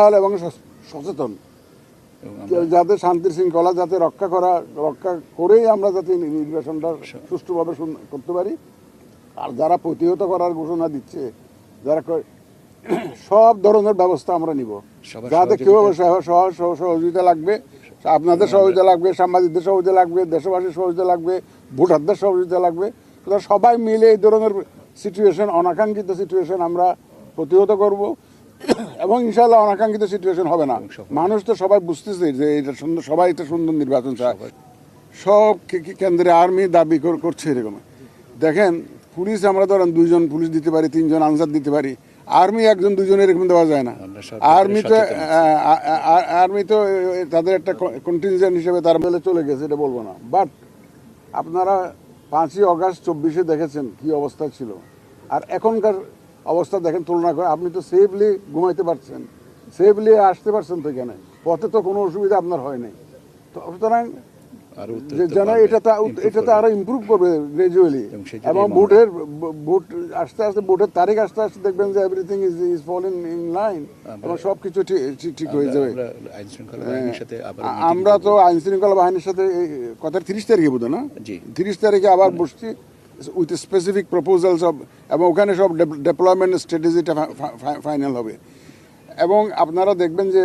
এবং সচেতন। যাতে শান্তির শৃঙ্খলা যাতে রক্ষা করা রক্ষা করেই আমরা যাতে নির্বাচনটা সুষ্ঠুভাবে করতে পারি। আর যারা প্রতিহত করার ঘোষণা দিচ্ছে যারা সব ধরনের ব্যবস্থা আমরা নিব। যাতে কেউ সহ- সহ- সহ- সহযোগিতা লাগবে আপনাদের সহযোগিতা লাগবে সাংবাদিকদের সহযোগিতা লাগবে দেশবাসীর সহযোগিতা লাগবে ভোটারদের সহযোগিতা লাগবে। সবাই মিলে এই ধরনের সিচুয়েশন অনাকাঙ্ক্ষিত সিচুয়েশন আমরা প্রতিহত করব। এবং ইনশাল্লাহ অনাকাঙ্ক্ষিত সিচুয়েশন হবে না। মানুষ তো সবাই বুঝতেছে যে এটা সুন্দর সবাই এটা সুন্দর নির্বাচন চায়। সব কে- কে- কেন্দ্রে আর্মি দাবি কর- করছে এরকম। দেখেন পুলিশ আমরা ধরেন দুইজন পুলিশ দিতে পারি তিনজন আনসার দিতে পারি। আর্মি একজন দুজন এরকম দেওয়া যায় না। আর্মি তো আর্মি তো তাদের একটা কন্টিনজেন্ট হিসেবে তার বেলে চলে গেছে এটা বলব না। বাট আপনারা পাঁচই অগাস্ট চব্বিশে দেখেছেন কি অবস্থা ছিল। আর এখনকার অবস্থা দেখেন তুলনা করে আপনি তো সেফলি ঘুমাইতে পারছেন। সেফলি আসতে পারছেন তো এখানে। পথে তো কোনো অসুবিধা আপনার হয় নাই। তো সুতরাং যেন এটা এটাতে করবে। আরও ইমপ্রুভ করবে গ্রাজুয়ালি এবং ভোটের ভোট আস্তে আস্তে ভোটের তারিখ আস্তে আস্তে দেখবেন যে everything is is falling in line এবং সব কিছু ঠিক ঠিক হয়ে যাবে। আমরা আমরা তো আইন শৃঙ্খলা বাহিনীর সাথে কত তিরিশ তারিখে বোধ না? তিরিশ তারিখে আবার বসছি। উইথ স্পেসিফিক প্রপোজালস সব এবং ওখানে সব ডেভেলপমেন্ট স্ট্র্যাটেজিটা ফাইনাল হবে। এবং আপনারা দেখবেন যে